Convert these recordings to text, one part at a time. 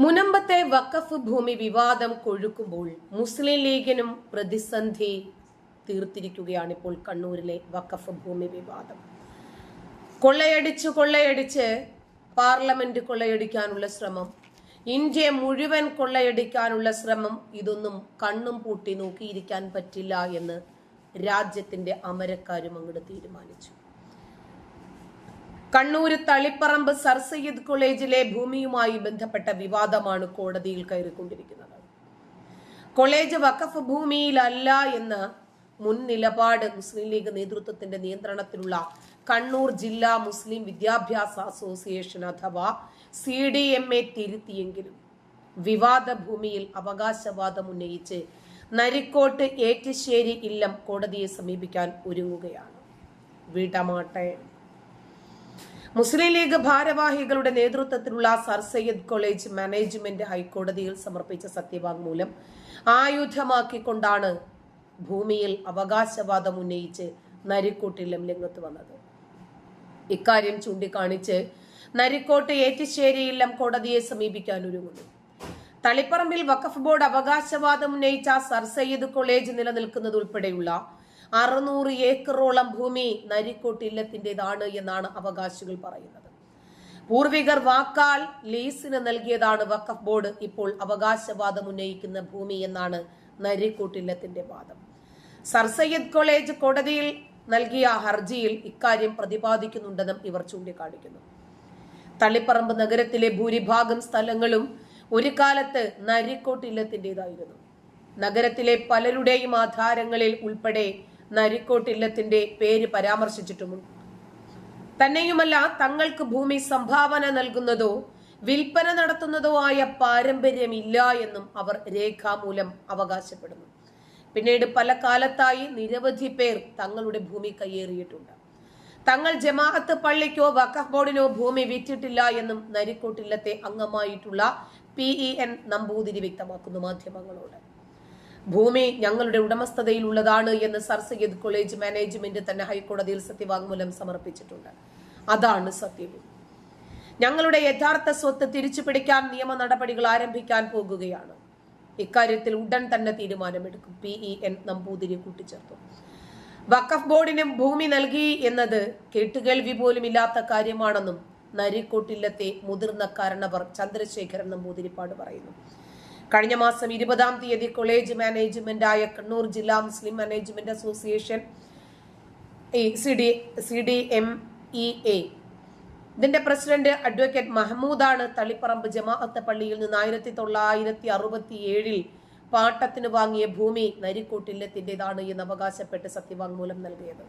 മുനമ്പത്തെ വഖഫ് ഭൂമി വിവാദം കൊഴുക്കുമ്പോൾ മുസ്ലിം ലീഗിനും പ്രതിസന്ധി തീർത്തിരിക്കുകയാണ് ഇപ്പോൾ കണ്ണൂരിലെ വഖഫ് ഭൂമി വിവാദം. കൊള്ളയടിച്ച് കൊള്ളയടിച്ച് പാർലമെന്റ് കൊള്ളയടിക്കാനുള്ള ശ്രമം. ഇന്ത്യ മുഴുവൻ കൊള്ളയടിക്കാനുള്ള ശ്രമം ഇതൊന്നും കണ്ണും പൂട്ടി നോക്കിയിരിക്കാൻ പറ്റില്ല എന്ന് രാജ്യത്തിന്റെ അമരക്കാരും അങ്ങോട്ട് തീരുമാനിച്ചു. കണ്ണൂര് തളിപ്പറമ്പ് സർ സയ്യിദ് കോളേജിലെ ഭൂമിയുമായി ബന്ധപ്പെട്ട വിവാദമാണ് കോടതിയിൽ കയറിക്കൊണ്ടിരിക്കുന്നത്. കോളേജ് വഖഫ് ഭൂമിയിലല്ല എന്ന് മുൻ നിലപാട് മുസ്ലിം ലീഗ് നേതൃത്വത്തിന്റെ നിയന്ത്രണത്തിലുള്ള കണ്ണൂർ ജില്ലാ മുസ്ലിം വിദ്യാഭ്യാസ അസോസിയേഷൻ അഥവാ സി ഡി എം എ തിരുത്തിയെങ്കിലും വിവാദ ഭൂമിയിൽ അവകാശവാദം ഉന്നയിച്ച് നരിക്കോട്ട് ഏറ്റുശ്ശേരി ഇല്ലം കോടതിയെ സമീപിക്കാൻ ഒരുങ്ങുകയാണ്. വീട്ടമാട്ടെ മുസ്ലിം ലീഗ് ഭാരവാഹികളുടെ നേതൃത്വത്തിലുള്ള സർ സയ്യദ് കോളേജ് മാനേജ്മെന്റ് ഹൈക്കോടതിയിൽ സമർപ്പിച്ച സത്യവാങ്മൂലം ആയുധമാക്കിക്കൊണ്ടാണ് ഭൂമിയിൽ അവകാശവാദം ഉന്നയിച്ച് നരിക്കോട്ടിലും രംഗത്ത് വന്നത്. ഇക്കാര്യം ചൂണ്ടിക്കാണിച്ച് നരിക്കോട്ട് ഏറ്റിശ്ശേരിയില്ലം കോടതിയെ സമീപിക്കാൻ ഒരുങ്ങുന്നു. തളിപ്പറമ്പിൽ വഖഫ് ബോർഡ് അവകാശവാദം ഉന്നയിച്ച സർ സയ്യിദ് കോളേജ് നിലനിൽക്കുന്നത് ഉൾപ്പെടെയുള്ള അറുന്നൂറ് ഏക്കറോളം ഭൂമി നരിക്കോട്ട് ഇല്ലത്തിന്റെതാണ് എന്നാണ് അവകാശികൾ പറയുന്നത്. പൂർവികർ വാക്കാൽ ലീസിന് നൽകിയതാണ് വഖഫ് ബോർഡ്. ഇപ്പോൾ അവകാശവാദം ഉന്നയിക്കുന്ന ഭൂമി എന്നാണ് നരിക്കൂട്ടില്ലത്തിന്റെ വാദം. സർ സയ്യദ് കോളേജ് കോടതിയിൽ നൽകിയ ഹർജിയിൽ ഇക്കാര്യം പ്രതിപാദിക്കുന്നുണ്ടെന്നും ഇവർ ചൂണ്ടിക്കാണിക്കുന്നു. തള്ളിപ്പറമ്പ് നഗരത്തിലെ ഭൂരിഭാഗം സ്ഥലങ്ങളും ഒരു കാലത്ത് നരിക്കോട്ടില്ലത്തിന്റെതായിരുന്നു നഗരത്തിലെ പലരുടെയും ആധാരങ്ങളിൽ ഉൾപ്പെടെ നരിക്കോട്ടില്ലത്തിന്റെ പേര് പരാമർശിച്ചിട്ടുമുണ്ട്. തന്നെയുമല്ല തങ്ങൾക്ക് ഭൂമി സംഭാവന നൽകുന്നതോ വിൽപ്പന നടത്തുന്നതോ ആയ പാരമ്പര്യമില്ല എന്നും അവർ രേഖാമൂലം അവകാശപ്പെടുന്നു. പിന്നീട് പല കാലത്തായി നിരവധി പേർ തങ്ങളുടെ ഭൂമി കയ്യേറിയിട്ടുണ്ട്. തങ്ങൾ ജമാഅത്ത് പള്ളിക്കോ വഖഫ് ബോർഡിനോ ഭൂമി വിറ്റിട്ടില്ല എന്നും നരിക്കോട്ടില്ലത്തെ അംഗമായിട്ടുള്ള പി ഇ എൻ നമ്പൂതിരി വ്യക്തമാക്കുന്നു മാധ്യമങ്ങളോട്. ഭൂമി ഞങ്ങളുടെ ഉടമസ്ഥതയിലുള്ളതാണ് എന്ന് സർ സയ്യദ് കോളേജ് മാനേജ്മെന്റ് തന്നെ ഹൈക്കോടതിയിൽ സത്യവാങ്മൂലം സമർപ്പിച്ചിട്ടുണ്ട്. അതാണ് സത്യവും. ഞങ്ങളുടെ യഥാർത്ഥ സ്വത്ത് തിരിച്ചു പിടിക്കാൻ നിയമ നടപടികൾ ആരംഭിക്കാൻ പോകുകയാണ്. ഇക്കാര്യത്തിൽ ഉടൻ തന്നെ തീരുമാനമെടുക്കും. പി ഇ എൻ നമ്പൂതിരി കൂട്ടിച്ചേർത്തു. വഖഫ് ബോർഡിനും ഭൂമി നൽകി എന്നത് കേട്ടുകേൾവി പോലും ഇല്ലാത്ത കാര്യമാണെന്നും നരിക്കോട്ടില്ലത്തെ മുതിർന്ന കാരണവർ ചന്ദ്രശേഖരൻ നമ്പൂതിരിപ്പാട് പറയുന്നു. കഴിഞ്ഞ മാസം ഇരുപതാം തീയതി കോളേജ് മാനേജ്മെന്റായ കണ്ണൂർ ജില്ലാ Muslim management association C D C D M E A. ഇതിന്റെ പ്രസിഡന്റ് അഡ്വക്കേറ്റ് മഹമ്മൂദാണ് തളിപ്പറമ്പ് ജമാഅത്ത് പള്ളിയിൽ നിന്ന് ആയിരത്തി തൊള്ളായിരത്തി അറുപത്തി ഏഴിൽ പാട്ടത്തിന് വാങ്ങിയ ഭൂമി നരിക്കൂട്ടില്ലത്തിന്റേതാണ് എന്ന് അവകാശപ്പെട്ട് സത്യവാങ്മൂലം നൽകിയത്.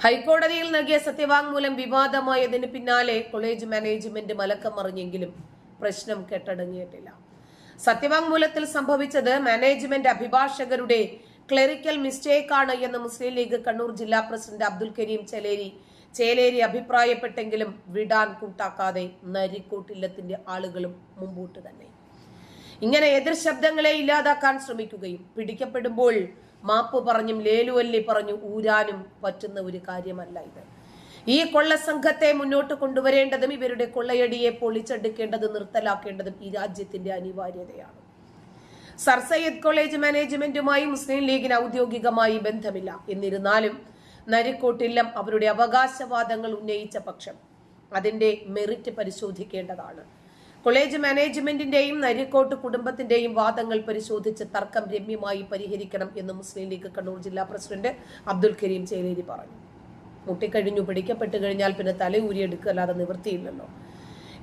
ഹൈക്കോടതിയിൽ നൽകിയ സത്യവാങ്മൂലം വിവാദമായതിന് പിന്നാലെ കോളേജ് മാനേജ്മെന്റ് മലക്കം മറിഞ്ഞെങ്കിലും പ്രശ്നം കെട്ടടങ്ങിയിട്ടില്ല. സത്യവാങ്മൂലത്തിൽ സംഭവിച്ചത് മാനേജ്മെന്റ് അഭിഭാഷകരുടെ ക്ലറിക്കൽ മിസ്റ്റേക്ക് ആണ് എന്ന് മുസ്ലിം ലീഗ് കണ്ണൂർ ജില്ലാ പ്രസിഡന്റ് അബ്ദുൽ കരീം ചേലേരി ചേലേരി അഭിപ്രായപ്പെട്ടെങ്കിലും വിടാൻ കൂട്ടാക്കാതെ നരിക്കൂട്ടില്ലത്തിന്റെ ആളുകളും മുമ്പോട്ട് തന്നെ. ഇങ്ങനെ എതിർ ശബ്ദങ്ങളെ ഇല്ലാതാക്കാൻ ശ്രമിക്കുകയും പിടിക്കപ്പെടുമ്പോൾ മാപ്പ് പറഞ്ഞും ലേലുവല്ലി പറഞ്ഞു ഊരാനും പറ്റുന്ന ഒരു കാര്യമല്ല ഇത്. ഈ കൊള്ള കൊള്ളസംഘത്തെ മുന്നോട്ട് കൊണ്ടുവരേണ്ടതും ഇവരുടെ കൊള്ളയടിയെ പൊളിച്ചെടുക്കേണ്ടതും നിർത്തലാക്കേണ്ടതും ഈ രാജ്യത്തിന്റെ അനിവാര്യതയാണ്. സർ സയ്യദ് കോളേജ് മാനേജ്മെന്റുമായി മുസ്ലിം ലീഗിന് ഔദ്യോഗികമായി ബന്ധമില്ല. എന്നിരുന്നാലും നരിക്കോട്ടില്ലം അവരുടെ അവകാശവാദങ്ങൾ ഉന്നയിച്ച പക്ഷം അതിന്റെ മെറിറ്റ് പരിശോധിക്കേണ്ടതാണ്. കോളേജ് മാനേജ്മെന്റിന്റെയും നരിക്കോട്ട് കുടുംബത്തിന്റെയും വാദങ്ങൾ പരിശോധിച്ച് തർക്കം രമ്യമായി പരിഹരിക്കണം എന്ന് മുസ്ലിം ലീഗ് കണ്ണൂർ ജില്ലാ പ്രസിഡന്റ് അബ്ദുൽ കരീം ചേലേരി പറഞ്ഞു. മുട്ടിക്കഴിഞ്ഞു പിടിക്കപ്പെട്ടു കഴിഞ്ഞാൽ പിന്നെ തല ഊരിയെടുക്കുക അല്ലാതെ നിവൃത്തിയില്ലല്ലോ.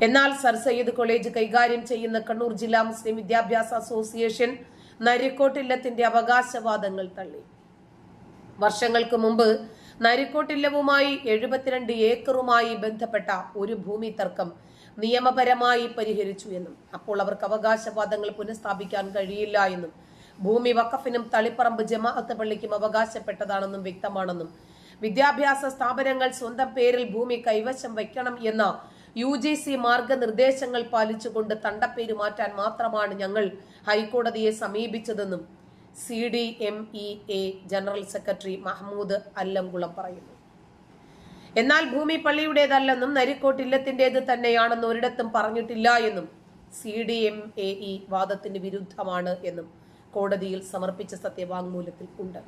എന്നാൽ സർ സയ്യിദ് കോളേജ് കൈകാര്യം ചെയ്യുന്ന കണ്ണൂർ ജില്ലാ മുസ്ലിം വിദ്യാഭ്യാസ അസോസിയേഷൻ നരിക്കോട്ടില്ലത്തിന്റെ അവകാശവാദങ്ങൾ തള്ളി. വർഷങ്ങൾക്ക് മുമ്പ് നരിക്കോട്ടില്ലവുമായി എഴുപത്തിരണ്ട് ഏക്കറുമായി ബന്ധപ്പെട്ട ഒരു ഭൂമി തർക്കം നിയമപരമായി പരിഹരിച്ചു എന്നും അപ്പോൾ അവർക്ക് അവകാശവാദങ്ങൾ പുനഃസ്ഥാപിക്കാൻ കഴിയില്ല എന്നും ഭൂമി വഖഫിനും തളിപ്പറമ്പ് ജമാഅത്ത് പള്ളിക്കും അവകാശപ്പെട്ടതാണെന്നും വ്യക്തമാണെന്നും വിദ്യാഭ്യാസ സ്ഥാപനങ്ങൾ സ്വന്തം പേരിൽ ഭൂമി കൈവശം വയ്ക്കണം എന്ന യു ജി സി മാർഗനിർദ്ദേശങ്ങൾ പാലിച്ചുകൊണ്ട് തണ്ടപ്പേര് മാറ്റാൻ മാത്രമാണ് ഞങ്ങൾ ഹൈക്കോടതിയെ സമീപിച്ചതെന്നും C D M E A general secretary Mahmood Allamkulam പറയുന്നു. എന്നാൽ ഭൂമി പള്ളിയുടേതല്ലെന്നും നരിക്കോട്ട് ഇല്ലത്തിന്റേത് തന്നെയാണെന്ന് ഒരിടത്തും പറഞ്ഞിട്ടില്ല എന്നും C D M A E വാദത്തിന് വിരുദ്ധമാണ് എന്നും കോടതിയിൽ സമർപ്പിച്ച സത്യവാങ്മൂലത്തിൽ ഉണ്ട്.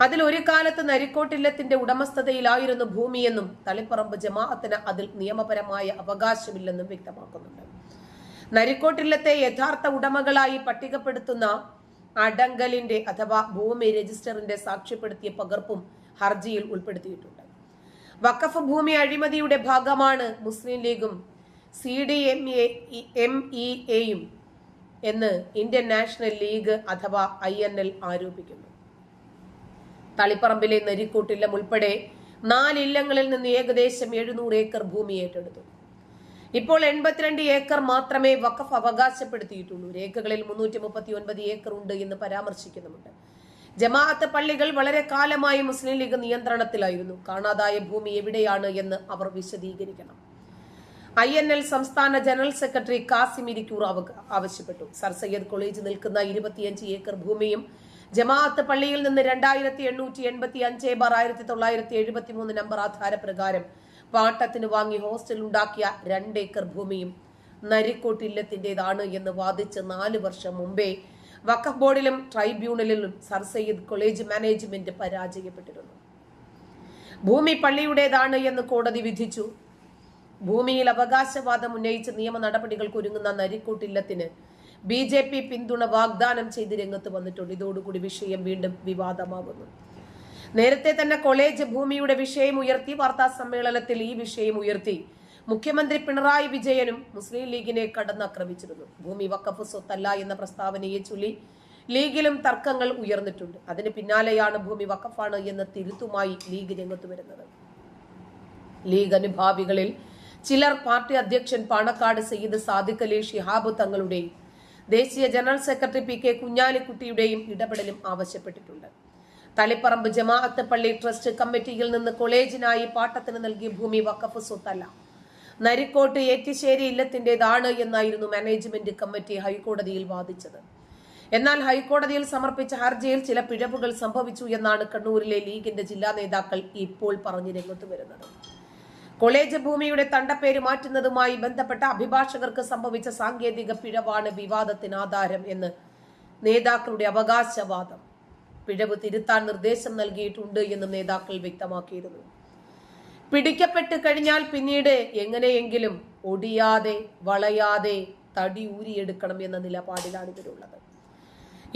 അതിൽ ഒരു കാലത്ത് നരിക്കോട്ടില്ലത്തിന്റെ ഉടമസ്ഥതയിലായിരുന്നു ഭൂമിയെന്നും തളിപ്പറമ്പ് ജമാഅത്തിന് അതിൽ നിയമപരമായ അവകാശമില്ലെന്നും വ്യക്തമാക്കുന്നുണ്ട്. നരിക്കോട്ടില്ലത്തെ യഥാർത്ഥ ഉടമകളായി പട്ടികപ്പെടുത്തുന്ന അടങ്കലിന്റെ അഥവാ ഭൂമി രജിസ്റ്ററിന്റെ സാക്ഷ്യപ്പെടുത്തിയ പകർപ്പും ഹർജിയിൽ ഉൾപ്പെടുത്തിയിട്ടുണ്ട്. വഖഫ് ഭൂമി അഴിമതിയുടെ ഭാഗമാണ് മുസ്ലിം ലീഗും C D M A M E എയും എന്ന് ഇന്ത്യൻ നാഷണൽ ലീഗ് അഥവാ ഐ എൻ എൽ ആരോപിക്കുന്നു. തളിപ്പറമ്പിലെ നരിക്കൂട്ടില്ലം ഉൾപ്പെടെ നാലില്ലങ്ങളിൽ നിന്ന് ഏകദേശം എഴുന്നൂറ് ഏക്കർ ഭൂമി ഏറ്റെടുത്തു. ഇപ്പോൾ എൺപത്തിരണ്ട് ഏക്കർ മാത്രമേ വഖഫ് അവകാശപ്പെടുത്തിയിട്ടുള്ളൂ. രേഖകളിൽ മുന്നൂറ്റി മുപ്പത്തി ഒൻപത് ഏക്കർ ഉണ്ട് എന്ന് പരാമർശിക്കുന്നുമുണ്ട്. ജമാഅത്ത് പള്ളികൾ വളരെ കാലമായി മുസ്ലിം ലീഗ് നിയന്ത്രണത്തിലായിരുന്നു. കാണാതായ ഭൂമി എവിടെയാണ് എന്ന് അവർ വിശദീകരിക്കണം. ഐ എൻ എൽ സംസ്ഥാന ജനറൽ സെക്രട്ടറി കാസിം ഇരിക്കൂർ ആവശ്യപ്പെട്ടു. സർ സയ്യദ് കോളേജ് നിൽക്കുന്ന ഇരുപത്തിയഞ്ച് ഏക്കർ ഭൂമിയും ജമാഅത്ത് പള്ളിയിൽ നിന്ന് രണ്ടായിരത്തി എണ്ണൂറ്റി എൺപത്തി അഞ്ച് ബാർ ആയിരത്തി തൊള്ളായിരത്തി എഴുപത്തി മൂന്ന് നമ്പർ ആധാരപ്രകാരം പാട്ടത്തിന് വാങ്ങി ഹോസ്റ്റൽ ഉണ്ടാക്കിയ രണ്ടേക്കർ ഭൂമിയും നരിക്കോട്ടില്ലത്തിന്റേതാണ് എന്ന് വാദിച്ച് നാല് വർഷം മുമ്പേ വഖഫ് ബോർഡിലും ട്രൈബ്യൂണലിലും സർ സയ്യിദ് കോളേജ് മാനേജ്മെന്റ് പരാജയപ്പെട്ടിരുന്നു. ഭൂമി പള്ളിയുടേതാണ് എന്ന് കോടതി വിധിച്ചു. ഭൂമിയിൽ അവകാശവാദം ഉന്നയിച്ച് നിയമ നടപടികൾക്ക് ഒരുങ്ങുന്ന നരിക്കൂട്ടില്ലത്തിന് ബി ജെ പി പിന്തുണ വാഗ്ദാനം ചെയ്ത് രംഗത്ത് വന്നിട്ടുണ്ട്. ഇതോടുകൂടി വിഷയം വീണ്ടും വിവാദമാകുന്നു. നേരത്തെ തന്നെ കോളേജ് ഭൂമിയുടെ വിഷയം ഉയർത്തി വാർത്താ സമ്മേളനത്തിൽ ഈ വിഷയം ഉയർത്തി. മുഖ്യമന്ത്രി പിണറായി വിജയനും മുസ്ലിം ലീഗിനെ കടന്നാക്രമിച്ചിരുന്നു. ഭൂമി വക്കഫ് സ്വത്തല്ല എന്ന പ്രസ്താവനയെ ചൊല്ലി ലീഗിലും തർക്കങ്ങൾ ഉയർന്നിട്ടുണ്ട്. അതിന് പിന്നാലെയാണ് ഭൂമി വക്കഫാണ് എന്ന തിരുത്തുമായി ലീഗ് രംഗത്ത് വരുന്നത്. ലീഗ് അനുഭാവികളിൽ ചിലർ പാർട്ടി അധ്യക്ഷൻ പാണക്കാട് സയ്യിദ് സാദിഖ് അലി ഷിഹാബ് തങ്ങളുടെയും ദേശീയ ജനറൽ സെക്രട്ടറി പി കെ കുഞ്ഞാലിക്കുട്ടിയുടെയും ഇടപെടലും ആവശ്യപ്പെട്ടിട്ടുണ്ട്. തളിപ്പറമ്പ് ജമാഅത്ത് പള്ളി ട്രസ്റ്റ് കമ്മിറ്റിയിൽ നിന്ന് കോളേജിനായി പാട്ടത്തിന് നൽകിയ ഭൂമി വക്കഫ് സ്വത്തല്ല. നരിക്കോട്ട് ഏറ്റിശ്ശേരി ഇല്ലത്തിന്റേതാണ് എന്നായിരുന്നു മാനേജ്മെന്റ് കമ്മിറ്റി ഹൈക്കോടതിയിൽ വാദിച്ചത്. എന്നാൽ ഹൈക്കോടതിയിൽ സമർപ്പിച്ച ഹർജിയിൽ ചില പിഴവുകൾ സംഭവിച്ചു എന്നാണ് കണ്ണൂരിലെ ലീഗിന്റെ ജില്ലാ നേതാക്കൾ ഇപ്പോൾ പറഞ്ഞു രംഗത്ത് വരുന്നത്. കോളേജ് ഭൂമിയുടെ തണ്ടപ്പേര് മാറ്റുന്നതുമായി ബന്ധപ്പെട്ട അഭിഭാഷകർക്ക് സംഭവിച്ച സാങ്കേതിക പിഴവാണ് വിവാദത്തിന് ആധാരം എന്ന് നേതാക്കളുടെ അവകാശവാദം. പിഴവ് തിരുത്താൻ നിർദ്ദേശം നൽകിയിട്ടുണ്ട് എന്നും നേതാക്കൾ വ്യക്തമാക്കിയിരുന്നു. പിടിക്കപ്പെട്ട് കഴിഞ്ഞാൽ പിന്നീട് എങ്ങനെയെങ്കിലും ഒടിയാതെ വളയാതെ തടി ഊരിയെടുക്കണം എന്ന നിലപാടിലാണ് ഇവരുള്ളത്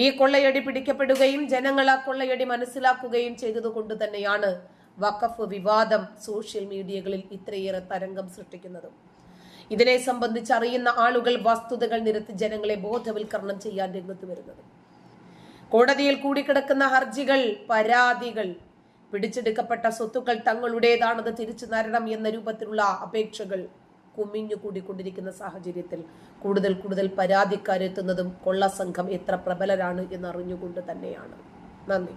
ഈ കൊള്ളയടി പിടിക്കപ്പെടുകയും ജനങ്ങൾ ആ കൊള്ളയടി മനസ്സിലാക്കുകയും ചെയ്തതുകൊണ്ട് തന്നെയാണ് വഖഫ് വിവാദം സോഷ്യൽ മീഡിയകളിൽ ഇത്രയേറെ തരംഗം സൃഷ്ടിക്കുന്നതും. ഇതിനെ സംബന്ധിച്ച് അറിയുന്ന ആളുകൾ വസ്തുതകൾ നിരത്തി ജനങ്ങളെ ബോധവൽക്കരണം ചെയ്യാൻ രംഗത്ത് വരുന്നത്. കോടതിയിൽ കൂടിക്കിടക്കുന്ന ഹർജികൾ പരാതികൾ പിടിച്ചെടുക്കപ്പെട്ട സ്വത്തുക്കൾ തങ്ങളുടേതാണത് തിരിച്ചു തരണം എന്ന രൂപത്തിലുള്ള അപേക്ഷകൾ കുമിഞ്ഞു കൂടിക്കൊണ്ടിരിക്കുന്ന സാഹചര്യത്തിൽ കൂടുതൽ കൂടുതൽ പരാതിക്കാരെത്തുന്നതും കൊള്ള സംഘം എത്ര പ്രബലരാണ് എന്നറിഞ്ഞുകൊണ്ട് തന്നെയാണ്. നന്ദി.